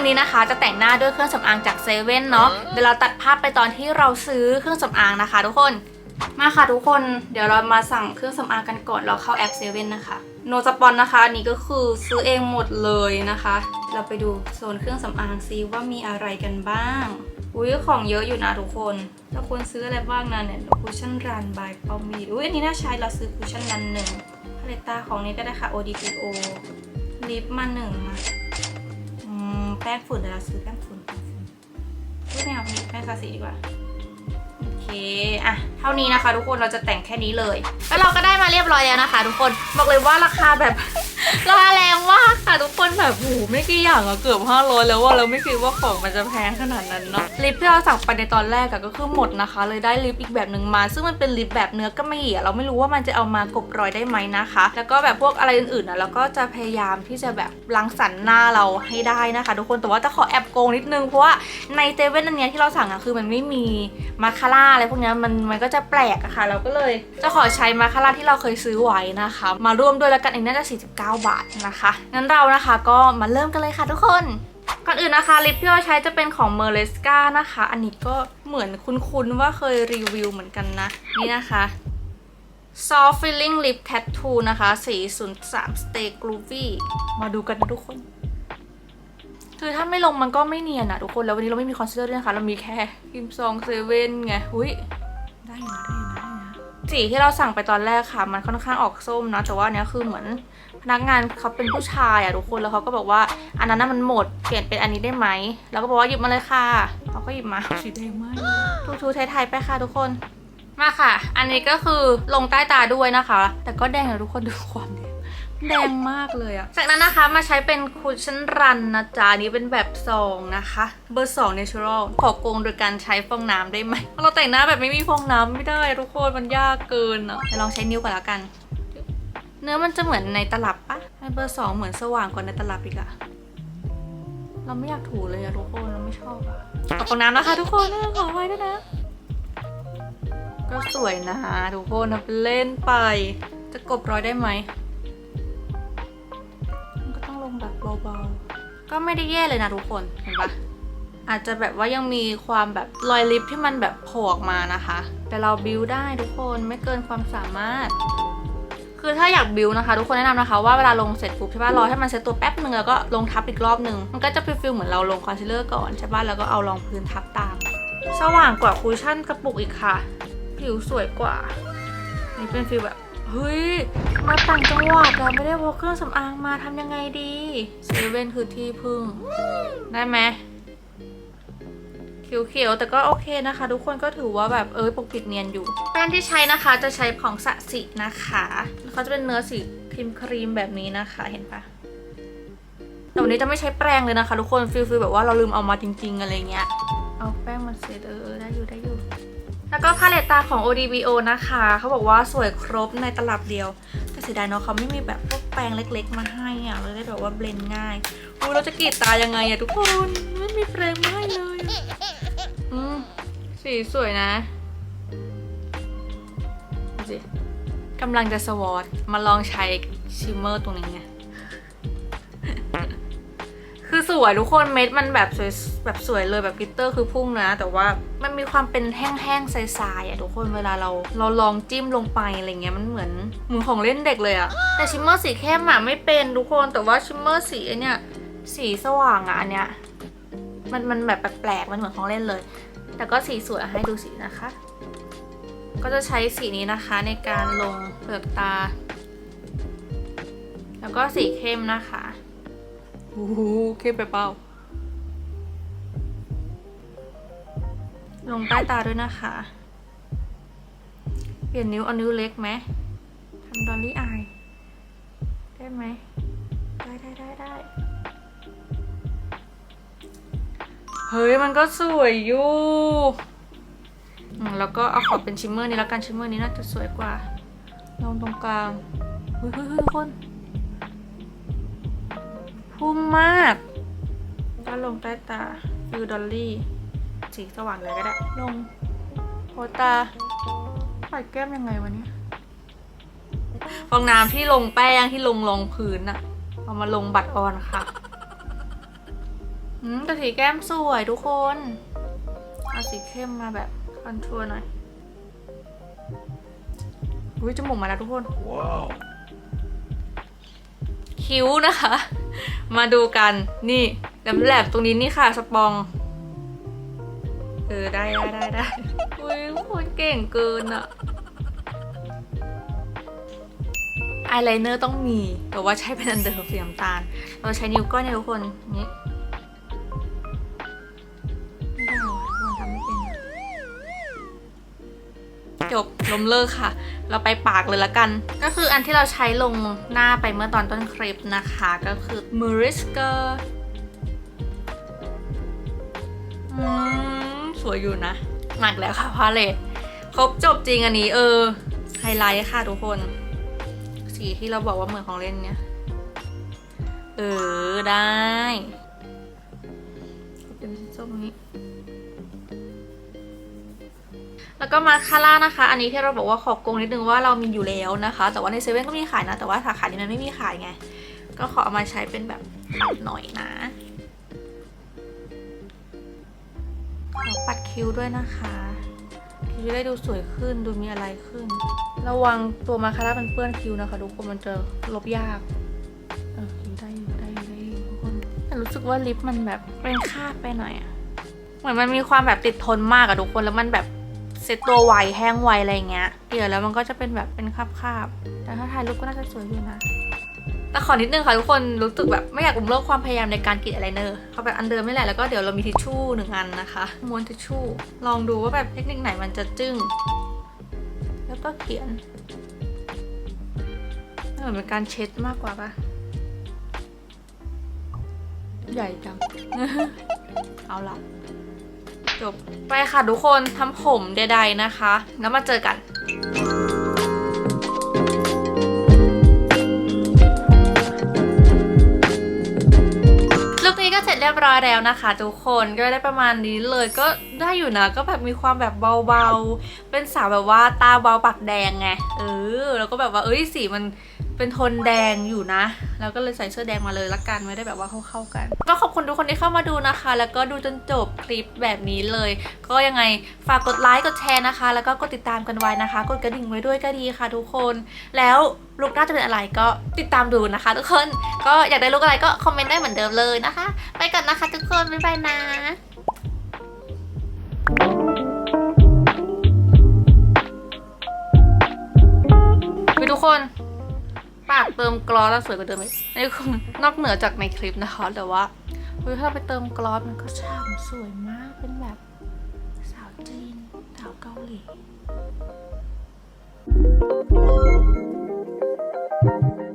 วันนี้นะคะจะแต่งหน้าด้วยเครื่องสำอางจากเซเว่นเนาะเดี๋ยวเราตัดภาพไปตอนที่เราซื้อเครื่องสำอางนะคะ ทุกคนมาค่ะทุกคนเดี๋ยวเรามาสั่งเครื่องสำอางกันก่อนเราเข้าแอปเซเว่นนะคะโนสปอนนะคะอันนี้ก็คือซื้อเองหมดเลยนะคะ เราไปดูโซนเครื่องสำอางซิว่ามีอะไรกันบ้างอุ้ยของเยอะอยู่นะทุกคนเราควรซื้ออะไรบ้างนะเนี่ยคูชั่นรันบายปอมีอุ้ยอันนี้น่าใช้เราซื้อคูชั่นรันหนึ่งพาเลตตาของนี้ก็ได้ค่ะ ODPO ลิปมาหนึ่งมาอืม แป้งฝุ่นเดี๋ยวเราซื้อแป้งฝุ่นแป้งฝุ่นไม่เอาแป้งทาสีดีกว่าโอเคอะ เท่านี้นะคะทุกคน เราจะแต่งแค่นี้เลย แล้วเราก็ได้มาเรียบร้อยแล้วนะคะทุกคน บอกเลยว่าราคาแบบ ราแรงมากค่ะทุกคนแบบโหไม่กี่อย่างอะเกือบ500แล้วว่าเราไม่คิดว่าของมันจะแพงขนาดนั้นเนาะลิปที่เราสั่งไปในตอนแรกอะก็คือหมดนะคะ เลยได้ลิปอีกแบบหนึ่งมา ซึ่งมันเป็นลิปแบบเนื้อกำมะหยี่เราไม่รู้ว่ามันจะเอามากบรอยได้ไหมนะคะ แล้วก็แบบพวกอะไรอื่นๆอะเราก็จะพยายามที่จะแบบรังสรรหน้าเราให้ได้นะคะ ทุกคนแต่ว่าจะขอแอบโกงนิดนึงเพราะว่าในเซเว่นอันเนี้ยที่เราสั่งอะคือมันไม่มีมาคาร่าอะไรพวกนี้มันมันก็จะแปลกอะค่ะ เราก็เลยจะขอใช้มาคาร่าที่เราเคยซื้อไว้นะคะ มาร่วมด้วยแล้วกันเองน่าจะ49 บาทนะคะ งั้นเรานะคะก็มาเริ่มกันเลยค่ะทุกคน ก่อนอื่นนะคะลิปที่เราใช้จะเป็นของ m e r l e s c a นะคะ อันนี้ก็เหมือนคุ้นๆว่าเคยรีวิวเหมือนกันนะ นี่นะคะ Soft Filling Lip Tattoo นะคะ403 Stay Groovy มาดูกันนะทุกคน คือถ้าไม่ลงมันก็ไม่เนียนอะทุกคน แล้ววันนี้เราไม่มีคอนซีลเลอร์ด้วยนะคะ เรามีแค่ครีมซองเซเว่นไง อุ้ย ได้นะได้นะได้อยู่นะสีที่เราสั่งไปตอนแรกค่ะ มันค่อนข้างออกส้มนะ แต่ว่าอันเนี้ยคือเหมือน พนักงานเขาเป็นผู้ชายอะทุกคนแล้วเขาก็บอกว่า อันนั้นน่ะมันหมดเปลี่ยนเป็นอันนี้ได้ไหมแล้วก็บอกว่าหยิบมาเลยค่ะเขาก็หยิบมาสีแดงมากทูๆไทยๆไปค่ะทุกคนมาค่ะ อันนี้ก็คือลงใต้ตาด้วยนะคะ แต่ก็แดงนะทุกคนดูความแดงแดงมากเลยอะจากนั้นนะคะมาใช้เป็นคุชชั่นรันนะจ๊ะอันนี้เป็นแบบซองนะคะ เบอร์สอง natural ขอโกงโดยการใช้ฟองน้ำได้ไหม เราแต่งหน้าแบบไม่มีฟองน้ำไม่ได้ทุกคนมันยากเกินอะเดี๋ยวลองใช้นิ้วก่อนแล้วกัน เนื้อมันจะเหมือนในตลับปะในเบอร์สองเหมือนสว่างกว่าในตลับอีกอะเราไม่อยากถูเลยอะทุกคนเราไม่ชอบอะขอฟองน้ำนะคะทุกคนนะขอไว้ด้วยนะ ก็สวยนะทุกคนนะเป็นเล่นไป จะกบรอยได้ไหมมันก็ต้องลงแบบเบาๆ ก็ไม่ได้แย่เลยนะทุกคนเห็นปะอาจจะแบบว่ายังมีความแบบรอยลิปที่มันแบบโผล่ออกมานะคะ แต่เราบิวได้ทุกคนไม่เกินความสามารถ คือถ้าอยากบิวนะคะ ทุกคนแนะนำนะคะว่าเวลาลงเสร็จปุ๊บใช่ป่ะรอให้มันเซ็ตตัวแป๊บนึงแล้วก็ลงทับอีกรอบนึง มันก็จะฟิลเหมือนเราลงคอนซีลเลอร์ก่อนใช่ป่ะแล้วก็เอารองพื้นทับตาม สว่างกว่าคูชั่นกระปุกอีกค่ะ ผิวสวยกว่า นี่เป็นฟิลแบบเฮ้ย มาต่างจังหวัดอะไม่ได้พกเครื่องสำอางมาทำยังไงดีเซเว่นคือที่พึ่ง ได้ไหม เขียวๆแต่ก็โอเคนะคะ ทุกคนก็ถือว่าแบบเออปกปิดเนียนอยู่แป้งที่ใช้นะคะจะใช้ของสะสินะคะเขาจะเป็นเนื้อสีครีมครีมแบบนี้นะคะเห็นปะแต่วันนี้จะไม่ใช้แป้งเลยนะคะ ทุกคนฟิลฟิลแบบว่าเราลืมเอามาจริง ๆ อะไรเงี้ยเอาแป้งมาเซตเออเออได้อยู่ได้อยู่ แล้วก็พาเลตตาของ ODBO นะคะ เขาบอกว่าสวยครบในตลับเดียว แต่เสียดายเนาะเขาไม่มีแบบพวกแปรงเล็กๆ มาให้อะเลยได้แบบว่าเบลนด์ง่ายอุ้ยเราจะกรีดตายังไงอะทุกคน ไม่มีแปรงมาให้เลย อืมสีสวยนะดูสิกำลังจะสวอตมาลองใช้ชิมเมอร์ตรงนี้ไง คือสวยทุกคนเม็ดมันแบบสวยแบบสวยเลยแบบกลิตเตอร์คือพุ่งนะ แต่ว่ามันมีความเป็นแห้งๆทรายๆอะทุกคนเวลาเราเราลองจิ้มลงไปอะไรเงี้ยมันเหมือนเหมือนของเล่นเด็กเลยอะ แต่ชิมเมอร์สีเข้มอะไม่เป็นทุกคนแต่ว่าชิมเมอร์สีเนี่ยสีสว่างอะอันเนี้ย มันมันแบบแปลกๆมันเหมือนของเล่นเลย แต่ก็สีสวยอะให้ดูสีนะคะ ก็จะใช้สีนี้นะคะในการลงเปลือกตา แล้วก็สีเข้มนะคะโอ้โหเข้มไปเปล่าลงใต้ตาด้วยนะคะ เปลี่ยนนิ้วเอานิ้วเล็กไหมทำดอลลี่อายได้ไหม ได้ได้ได้ได้ เฮ้ยมันก็สวยอยู่แล้วก็เอาขอเป็นชิมเมอร์นี้แล้วกันชิมเมอร์นี้น่าจะสวยกว่าลงตรงกลางเฮ้ยเฮ้ยทุกคนพุ่มมากก็ลงใต้ตาฟิวดอลลี่สีสว่างเลยก็ได้ ลงโคตาปัดแก้มยังไงวะเนี่ยฟองน้ำที่ลงแป้งที่ลงรองพื้นอะเอามาลงบัตรออนค่ะ อืมแต่สีแก้มสวยทุกคน เอาสีเข้มมาแบบคอนทัวร์หน่อยอุ้ยจมูกมาแล้วทุกคน Wow. คิ้วนะคะ มาดูกัน นี่แหลมๆตรงนี้นี่ค่ะ สปอง เออ ได้ได้ได้ได้อุ้ยทุกคนเก่งเกินอะอายไลเนอร์ต้องมี แต่ว่าใช้เป็นอันเดิมสีน้ำตาล เราใช้นิ้วก้อยเนี่ยทุกคน นี่ จบลมเลิกค่ะ เราไปปากเลยละกัน ก็คืออันที่เราใช้ลงหน้าไปเมื่อตอนต้นคลิปนะคะ ก็คือ m u r i s k e r อืมสวยอยู่นะหนักแล้วค่ะพาเลตครบจบจริงอันนี้เออ ไฮไลท์ค่ะทุกคน สีที่เราบอกว่าเหมือนของเล่นเนี่ย เออ ได้เป็นสีส้มนี้ แล้วก็มาคาร่านะคะ อันนี้ที่เราบอกว่าขอโกงนิดนึงว่าเรามีอยู่แล้วนะคะ แต่ว่าในเซเว่นก็มีขายนะ แต่ว่าสาขานี้มันไม่มีขายไง ก็ขอเอามาใช้เป็นแบบปัดหน่อยนะ ขอปัดคิ้วด้วยนะคะคิ้วจะได้ดูสวยขึ้น ดูมีอะไรขึ้น ระวังตัวมาคาร่ามันเปื้อนคิ้วนะคะทุกคน มันจะลบยากเออคิ้ได้อยู่ได้อยู่ได้ทุกคนแต่รู้สึกว่าลิปมันแบบเป็นคาบไปหน่อยอะเหมือนมันมีความแบบติดทนมากอะทุกคน แล้วมันแบบ เซ็ตตัวไวแห้งไวอะไรเงี้ยเดี๋ยวแล้วมันก็จะเป็นแบบเป็นคราบๆแต่ถ้าถ่ายรูปก็น่าจะสวยอยู่นะแต่ขอนิดนึงค่ะทุกคนรู้สึกแบบไม่อยากอุ้มเลิกความพยายามในการกรีดอายไลเนอร์เขาแบบอันเดิมไม่แหละแล้วก็เดี๋ยวเรามีทิชชู่หนึ่งอันนะคะม้วนทิชชู่ ลองดูว่าแบบเทคนิคไหนมันจะจึ้ง แล้วก็เขียนเหมือนเป็นการเช็ดมากกว่าปะใหญ่จัง เอาละ จบไปค่ะทุกคนทำผมใดๆนะคะ แล้วมาเจอกันลุคนี้ก็เสร็จเรียบร้อยแล้วนะคะ ทุกคนก็ได้ประมาณนี้เลยก็ได้อยู่นะก็แบบมีความแบบเบาๆ เป็นสาวแบบว่าตาเบาปากแดงไงเออแล้วก็แบบว่าเอ้ยสีมัน เป็นโทนแดงอยู่นะ แล้วก็เลยใส่เสื้อแดงมาเลยละกันไม่ได้แบบว่าเข้าๆกัน ก็ขอบคุณทุกคนที่เข้ามาดูนะคะ แล้วก็ดูจนจบคลิปแบบนี้เลย ก็ยังไงฝากกดไลค์กดแชร์นะคะ แล้วก็กดติดตามกันไว้นะคะ กดกระดิ่งไว้ด้วยก็ดีค่ะ ทุกคน แล้วลุกน่าจะเป็นอะไรก็ติดตามดูนะคะ ทุกคนก็อยากได้ลุกอะไรก็คอมเมนต์ได้เหมือนเดิมเลยนะคะ ไปก่อนนะคะ ทุกคนบ๊ายบายนะ ไปทุกคน ปากเติมกลอสแล้วสวยกว่าเดิมไหมนี่คือนอกเหนือจากในคลิปนะคะ แต่ว่าถ้าเราไปเติมกลอสมันก็ช่างสวยมากเป็นแบบสาวจีนสาวเกาหลี Thank you.